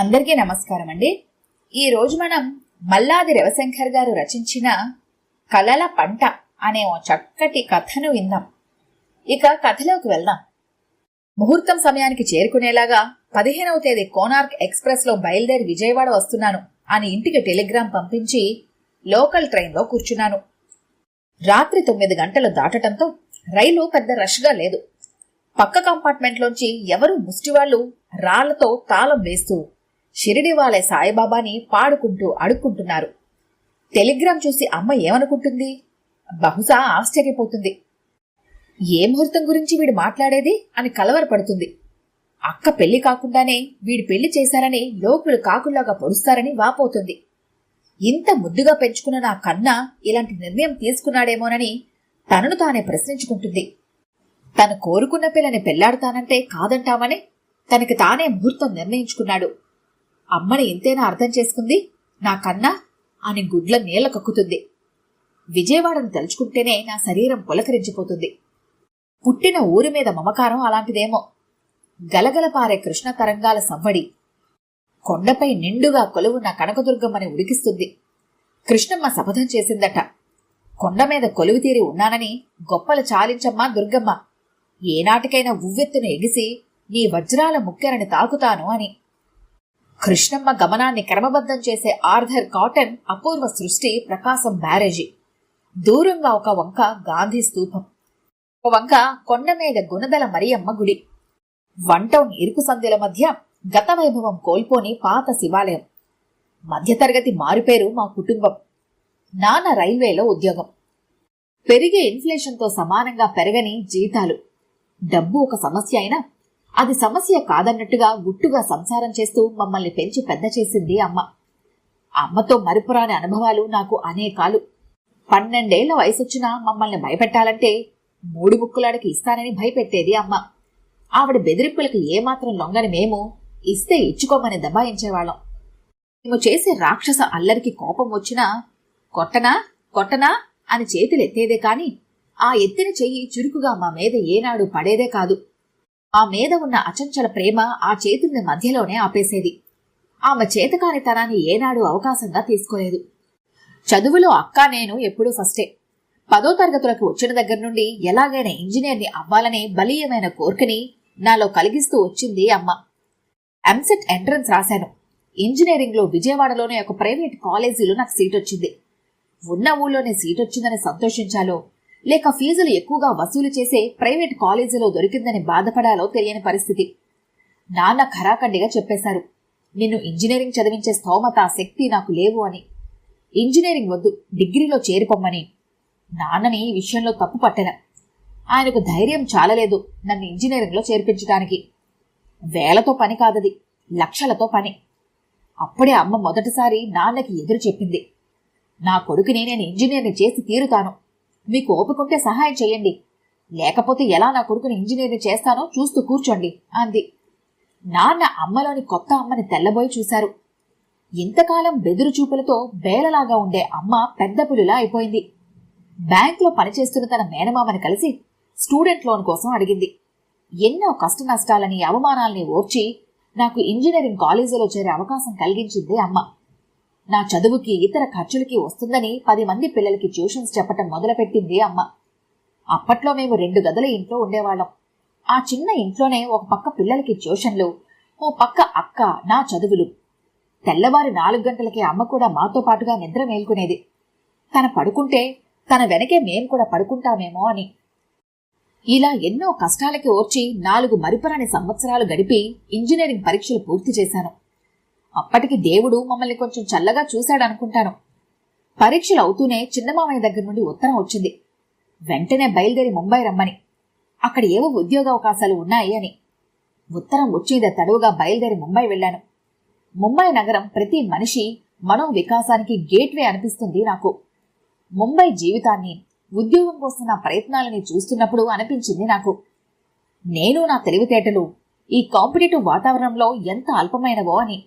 అందరికీ నమస్కారం అండి. ఈరోజు మనం మల్లాది రవిశంకర్ గారు రచించిన కలల పంట అనే ఓ చక్కటి కథను విందాం. ఇక కథలోకి వెళ్దాం. ముహూర్తం సమయానికి చేరుకునేలాగా పదిహేనవ తేదీ కోనార్క్ ఎక్స్ప్రెస్లో బయలుదేరి విజయవాడ వస్తున్నాను అని ఇంటికి టెలిగ్రామ్ పంపించి లోకల్ ట్రైన్లో కూర్చున్నాను. రాత్రి తొమ్మిది గంటలు దాటటంతో రైలు పెద్ద రష్గా లేదు. పక్క కంపార్ట్మెంట్లోంచి ఎవరు ముష్టివాళ్ళు రాళ్ళతో తాళం వేస్తూ షిరిడివాలే సాయిబాబాని పాడుకుంటూ అడుక్కుంటున్నారు. టెలిగ్రామ్ చూసి అమ్మ ఏమనుకుంటుంది? బహుశా ఆశ్చర్యపోతుంది. ఏ ముహూర్తం గురించి వీడు మాట్లాడేది? అని కలవరపడుతుంది. అక్క పెళ్ళి కాకుండానే వీడి పెళ్ళి చేశారని లోకులు కాకుల్లాగా పొడుస్తారని వాపోతుంది. ఇంత ముద్దుగా పెంచుకున్న నా కన్నా ఇలాంటి నిర్ణయం తీసుకున్నాడేమోనని తనను తానే ప్రశ్నించుకుంటుంది. తను కోరుకున్న పిల్లని పెళ్ళాడుతానంటే కాదంటామని తనకి తానే ముహూర్తం నిర్ణయించుకున్నాడు. అమ్మని ఇంతేనా అర్థం చేసుకుంది. నా కన్నా అని గుడ్ల నీళ్ళ కక్కుతుంది. విజయవాడను తలుచుకుంటేనే నా శరీరం పులకరించిపోతుంది. పుట్టిన ఊరి మీద మమకారం అలాంటిదేమో. గలగలపారే కృష్ణ తరంగాల సవ్వడి. కొండపై నిండుగా కొలువున్న కనకదుర్గమ్మని ఉడికిస్తుంది. కృష్ణమ్మ శపథం చేసిందట. కొండ మీద కొలువు తీరి ఉన్నానని గొప్పలు చాలించమ్మా దుర్గమ్మ. ఏనాటికైనా ఉవ్వెత్తును ఎగిసి నీ వజ్రాల ముక్కెరని తాకుతాను అని కృష్ణమ్మ గమనాన్ని క్రమబద్ధం చేసే ఆర్థర్ కాటన్ అపూర్వ సృష్టి ప్రకాశం బ్యారేజీ. దూరంగా ఒక వంక గాంధీ స్తూపం ఒక వంక కొండ మీద గుణదల మరియమ్మ గుడి. వంటౌన్ ఇరుకు సందుల మధ్య గత వైభవం కోల్పోని పాత శివాలయం. మధ్యతరగతి మారుపేరు మా కుటుంబం. నాన్న రైల్వేలో ఉద్యోగం. పెరిగే ఇన్ఫ్లేషన్తో సమానంగా పెరగని జీతాలు. డబ్బు ఒక సమస్య అయినా అది సమస్య కాదన్నట్టుగా గుట్టుగా సంసారం చేస్తూ మమ్మల్ని పెంచి పెద్ద చేసింది అమ్మ. అమ్మతో మరుపురాని అనుభవాలు నాకు అనేకాలు. పన్నెండేళ్ళ వయసొచ్చినా మమ్మల్ని భయపెట్టాలంటే మూడు ముక్కులాడికి ఇస్తానని భయపెట్టేది అమ్మ. ఆవిడ బెదిరింపులకు ఏమాత్రం లొంగని మేము ఇస్తే ఇచ్చుకోమని దబాయించేవాళ్ళం. మేము చేసే రాక్షస అల్లరికి కోపం వచ్చినా కొట్టనా కొట్టనా అని చేతులు ఎత్తేదే కాని ఆ ఎత్తిన చెయ్యి చురుకుగా మా మీద ఏనాడు పడేదే కాదు. ఆ మీద ఉన్న అచంచల ప్రేమ ఆ చేతుల్ని మధ్యలోనే ఆపేసేది. ఆమె చేతకానితనాన్ని ఏనాడు అవకాశంగా తీసుకోలేదు. చదువులో అక్క నేను ఎప్పుడూ ఫస్టే. పదో తరగతులకు వచ్చిన దగ్గర నుండి ఎలాగైనా ఇంజనీర్ని అవ్వాలనే బలీయమైన కోరికని నాలో కలిగిస్తూ వచ్చింది అమ్మ. ఎంసెట్ ఎంట్రన్స్ రాశాను. ఇంజనీరింగ్లో విజయవాడలోనే ఒక ప్రైవేట్ కాలేజీలో నాకు సీట్ వచ్చింది ఉన్న ఊళ్ళోనే సీట్ వచ్చిందని సంతోషించాలో లేక ఫీజులు ఎక్కువగా వసూలు చేసే ప్రైవేట్ కాలేజీలో దొరికిందని బాధపడాలో తెలియని పరిస్థితి. నాన్న ఖరాఖండిగా చెప్పేశారు. నిన్ను ఇంజనీరింగ్ చదివించే స్తోమత శక్తి నాకు లేవు అని. ఇంజనీరింగ్ వద్దు డిగ్రీలో చేరిపోమ్మని. నాన్నని ఈ విషయంలో తప్పు పట్టెన. ఆయనకు ధైర్యం చాలలేదు నన్ను ఇంజనీరింగ్లో చేర్పించడానికి. వేలతో పని కాదది లక్షలతో పని. అప్పుడే అమ్మ మొదటిసారి నాన్నకి ఎదురు చెప్పింది. నా కొడుకుని నేను ఇంజనీర్ని చేసి తీరుతాను. మీకు ఓపికంటే సహాయం చేయండి. లేకపోతే ఎలా నా కొడుకుని ఇంజనీరింగ్ చేస్తానో చూస్తూ కూర్చోండి అంది. నాన్న అమ్మలోని కొత్త అమ్మని తెల్లబోయి చూశారు. ఇంతకాలం బెదురు చూపులతో బేలలాగా ఉండే అమ్మ పెద్ద పులిలా అయిపోయింది. బ్యాంకులో పనిచేస్తున్న తన మేనమామని కలిసి స్టూడెంట్ లోన్ కోసం అడిగింది. ఎన్నో కష్ట నష్టాలని అవమానాల్ని ఓర్చి నాకు ఇంజనీరింగ్ కాలేజీలో చేరే అవకాశం కలిగించింది అమ్మ. నా చదువుకి ఇతర ఖర్చులకి వస్తుందని పది మంది పిల్లలకి ట్యూషన్స్ చెప్పటం మొదలుపెట్టింది అమ్మ. అప్పట్లో మేము రెండు గదుల ఇంట్లో ఉండేవాళ్ళం. ఆ చిన్న ఇంట్లోనే ఒక పక్క పిల్లలకి ట్యూషన్లు ఓ పక్క అక్క నా చదువులు. తెల్లవారి నాలుగు గంటలకి అమ్మ కూడా మాతో పాటుగా నిద్ర మేల్కొనేది. తన పడుకుంటే తన వెనకే మేం కూడా పడుకుంటామేమో అని. ఇలా ఎన్నో కష్టాలకి ఓర్చి నాలుగు మరిపరాని సంవత్సరాలు గడిపి ఇంజనీరింగ్ పరీక్షలు పూర్తి చేశాను. అప్పటికి దేవుడు మమ్మల్ని కొంచెం చల్లగా చూశాడనుకుంటాను పరీక్షలు అవుతూనే చిన్నమామయ్య దగ్గర నుండి ఉత్తరం వచ్చింది. వెంటనే బయలుదేరి ముంబై రమ్మని. అక్కడ ఏవో ఉద్యోగ అవకాశాలు ఉన్నాయి అని. ఉత్తరం వచ్చిందే తడువుగా బయలుదేరి ముంబై వెళ్ళాను. ముంబై నగరం ప్రతి మనిషి మనో వికాసానికి గేట్వే అనిపిస్తుంది నాకు. ముంబై జీవితాన్ని ఉద్యోగం కోసం నా ప్రయత్నాలని చూస్తున్నప్పుడు అనిపించింది నాకు. నేను నా తెలివితేటలు ఈ కాంపిటేటివ్ వాతావరణంలో ఎంత అల్పమైనవో అని.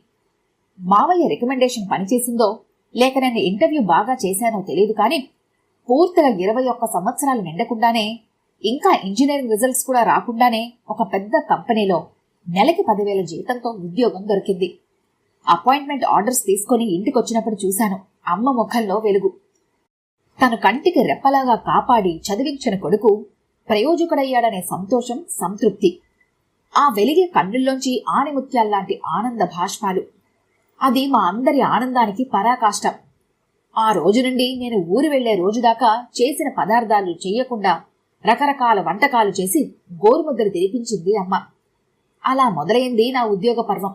మావయ్య రికమెండేషన్ పనిచేసిందో లేక నేను ఇంటర్వ్యూ బాగా చేశానో తెలియదు కానీ పూర్తిగా ఇరవై ఒక్క సంవత్సరాలు నిండకుండానే ఇంకా ఇంజనీరింగ్ రిజల్ట్స్ కూడా రాకుండానే ఒక పెద్ద కంపెనీలో నెలకి పదివేల జీతంతో ఉద్యోగం దొరికింది. అపాయింట్మెంట్ ఆర్డర్స్ తీసుకొని ఇంటికొచ్చినప్పుడు చూశాను అమ్మ ముఖంలో వెలుగు. తను కంటికి రెప్పలాగా కాపాడి చదివించిన కొడుకు ప్రయోజకుడయ్యాడనే సంతోషం సంతృప్తి. ఆ వెలిగే కన్నుల్లోంచి ఆణిముత్యాల్లాంటి ఆనంద భాష్పాలు అది మా అందరి ఆనందానికి పరాకాష్టం. ఆ రోజు నుండి నేను ఊరు వెళ్ళే రోజు దాకా చేసిన పదార్థాలు చెయ్యకుండా రకరకాల వంటకాలు చేసి గోరుముద్దలు తెరిపించింది అమ్మ. అలా మొదలైంది నా ఉద్యోగ పర్వం.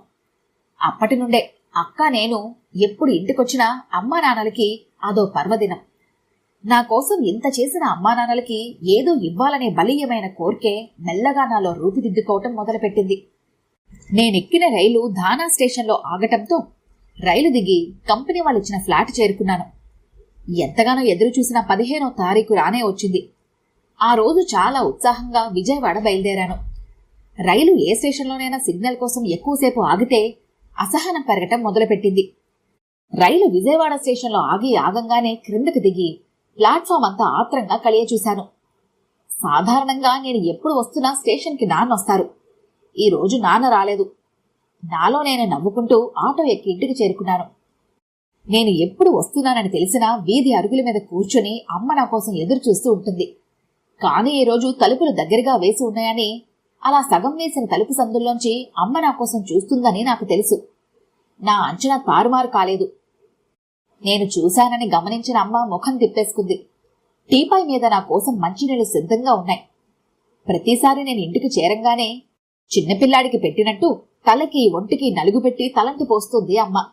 అప్పటి నుండే అక్క నేను ఎప్పుడు ఇంటికొచ్చినా అమ్మా నాన్నలకి అదో పర్వదినం. నా కోసం ఇంత చేసిన అమ్మా నాన్నలకి ఏదో ఇవ్వాలనే బలీయమైన కోర్కే మెల్లగా నాలో రూపుదిద్దుకోవటం మొదలుపెట్టింది. నేనెక్కిన రైలు ధానా స్టేషన్లో ఆగటంతో రైలు దిగి కంపెనీ వాళ్ళు ఇచ్చిన ఫ్లాట్ చేరుకున్నాను. ఎంతగానో ఎదురు చూసిన పదిహేనో తారీఖు రానే వచ్చింది. ఆ రోజు చాలా ఉత్సాహంగా విజయవాడ బయలుదేరాను. రైలు ఏ స్టేషన్లోనైనా సిగ్నల్ కోసం ఎక్కువసేపు ఆగితే అసహనం పెరగటం మొదలుపెట్టింది. రైలు విజయవాడ స్టేషన్లో ఆగి ఆగంగానే క్రిందకు దిగి ప్లాట్ఫామ్ అంతా ఆత్రంగా కలియచూశాను. సాధారణంగా నేను ఎప్పుడు వస్తున్నా స్టేషన్కి నాన్న వస్తారు ఈ రోజు నాన్న రాలేదు. నాలో నేను నవ్వుకుంటూ ఆటో ఎక్కి ఇంటికి చేరుకున్నాను. నేను ఎప్పుడు వస్తున్నానని తెలిసినా వీధి అరుగుల మీద కూర్చొని అమ్మ నా కోసం ఎదురు చూస్తూ ఉంటుంది. కానీ ఈరోజు తలుపులు దగ్గరగా వేసి ఉన్నాయని అలా సగం వేసిన తలుపు సందుల్లోంచి అమ్మ నా కోసం చూస్తుందని నాకు తెలుసు. నా అంచనా తారుమారు కాలేదు. నేను చూశానని గమనించిన అమ్మ ముఖం తిప్పేసుకుంది. టీపాయ్ మీద నా కోసం మంచినీళ్ళు సిద్ధంగా ఉన్నాయి. ప్రతిసారి నేను ఇంటికి చేరంగానే చిన్నపిల్లాడికి పెట్టినట్టు తలకి ఒంటికి నలుగు పెట్టి తలంటి పోస్తుంది అమ్మ.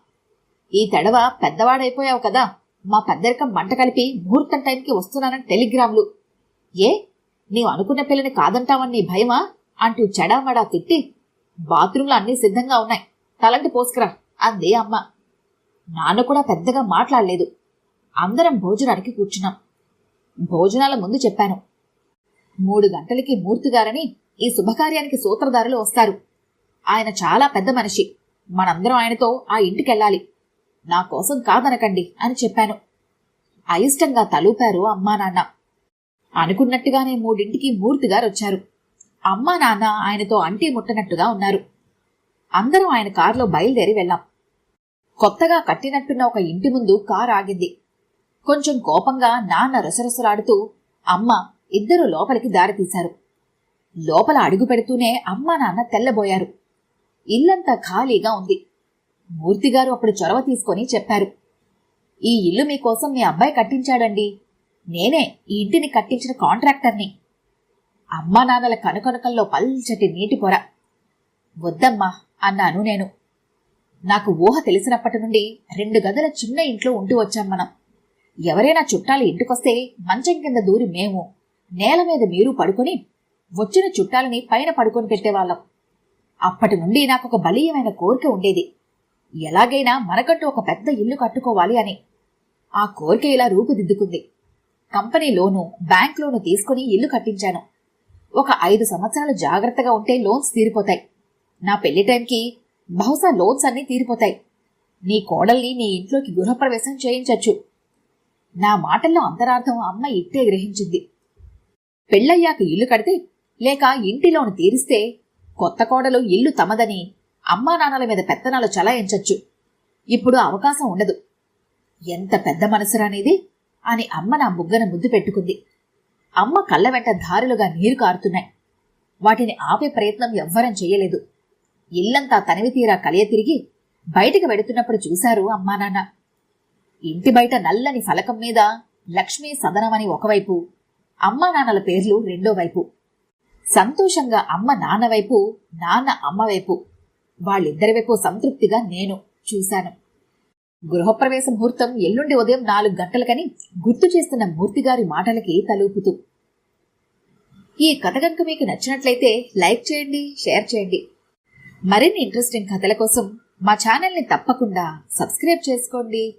ఈ తడవ పెద్దవాడైపోయావు కదా. మా పెద్దరికం మంట కలిపి ముహూర్తం టైంకి వస్తున్నానని టెలిగ్రామ్లు. ఏ? నీవు అనుకున్న పిల్లని కాదంటావని నీ భయమా? అంటూ చెడామడా తిట్టి బాత్రూంలో అన్నీ సిద్ధంగా ఉన్నాయి. తలంటి పోసుకురా అంది అమ్మ. నాన్న కూడా పెద్దగా మాట్లాడలేదు. అందరం భోజనానికి కూర్చున్నాం. భోజనాల ముందు చెప్పాను. మూడు గంటలకి మూర్తిగారని ఈ శుభకార్యానికి సూత్రధారులు వస్తారు. ఆయన చాలా పెద్ద మనిషి. మనందరం ఆయనతో ఆ ఇంటికెళ్ళాలి. నా కోసం కాదనకండి అని చెప్పాను. అయిష్టంగా తలూపారు అమ్మా నాన్న. అనుకున్నట్టుగానే మూడింటికి మూర్తిగారు వచ్చారు అమ్మా నాన్న ఆయనతో అంటీ ముట్టనట్టుగా ఉన్నారు. అందరం ఆయన కారులో బయలుదేరి వెళ్ళాం. కొత్తగా కట్టినట్టున్న ఒక ఇంటి ముందు కారు ఆగింది. కొంచెం కోపంగా నాన్న రసరసలాడుతూ అమ్మ ఇద్దరు లోపలికి దారితీశారు లోపల అడుగు పెడుతూనే అమ్మా నాన్న తెల్లబోయారు. ఇల్లంతా ఖాళీగా ఉంది. మూర్తిగారు అప్పుడు చొరవ తీసుకొని చెప్పారు. ఈ ఇల్లు మీకోసం మీ అబ్బాయి కట్టించాడండి. నేనే ఈ ఇంటిని కట్టించిన కాంట్రాక్టర్ని. అమ్మా నాన్నల కనుకనుకల్లో పల్చటి నీటి పొర. వద్దమ్మా అన్నాను నేను. నాకు ఊహ తెలిసినప్పటి నుండి రెండు గదుల చిన్న ఇంట్లో ఉంటూ వచ్చాం మనం. ఎవరైనా చుట్టాలు ఇంటికొస్తే మంచం కింద దూరి మేము నేల మీద మీరు పడుకొని వచ్చిన చుట్టాలని పైన పడుకొని పెట్టేవాళ్ళం. అప్పటి నుండి నాకు ఒక బలీయమైన కోరిక ఉండేది. ఎలాగైనా మనకంటూ ఒక పెద్ద ఇల్లు కట్టుకోవాలి అని. ఆ కోరిక ఇలా రూపుదిద్దుకుంది. కంపెనీ లోను బ్యాంక్ లోను తీసుకుని ఇల్లు కట్టించాను. ఒక ఐదు సంవత్సరాలు జాగ్రత్తగా ఉంటే లోన్స్ తీరిపోతాయి. నా పెళ్ళి టైంకి బహుశా లోన్స్ అన్నీ తీరిపోతాయి. నీ కోడల్ని నీ ఇంట్లోకి గృహప్రవేశం చేయించొచ్చు. నా మాటల్లో అంతరార్థం అమ్మ ఇట్టే గ్రహించింది. పెళ్ళయ్యాక ఇల్లు కడితే లేక ఇంటి లోను తీరిస్తే కొత్త కోడలు ఇల్లు తమదని అమ్మా నాన్నల మీద పెత్తనాలు చలాయించొచ్చు. ఇప్పుడు అవకాశం ఉండదు. ఎంత పెద్ద మనసురానిది? అని అమ్మ నా బుగ్గన ముద్దు పెట్టుకుంది. అమ్మ కళ్ళ వెంట ధారులుగా నీరు కారుతున్నాయి. వాటిని ఆపే ప్రయత్నం ఎవ్వరం చేయలేదు. ఇల్లంతా తనివి తీరా కలియ తిరిగి బయటికి వెడుతున్నప్పుడు చూశారు అమ్మా నాన్న. ఇంటి బయట నల్లని ఫలకం మీద లక్ష్మీ సదనమని ఒకవైపు అమ్మా నాన్నల పేర్లు రెండో వైపు. సంతోషంగా అమ్మ నాన్న వైపు నాన్న అమ్మ వైపు. వాళ్ళిద్దరి వైపు సంతృప్తిగా నేను చూశాను. గృహప్రవేశ ముహూర్తం ఎల్లుండి ఉదయం నాలుగు గంటలకని గుర్తు చేస్తున్న మూర్తిగారి మాటలకి తలూపుతూ. ఈ కథ కనుక మీకు నచ్చినట్లయితే లైక్ చేయండి షేర్ చేయండి. మరిన్ని ఇంట్రెస్టింగ్ కథల కోసం మా ఛానల్ని తప్పకుండా సబ్స్క్రైబ్ చేసుకోండి.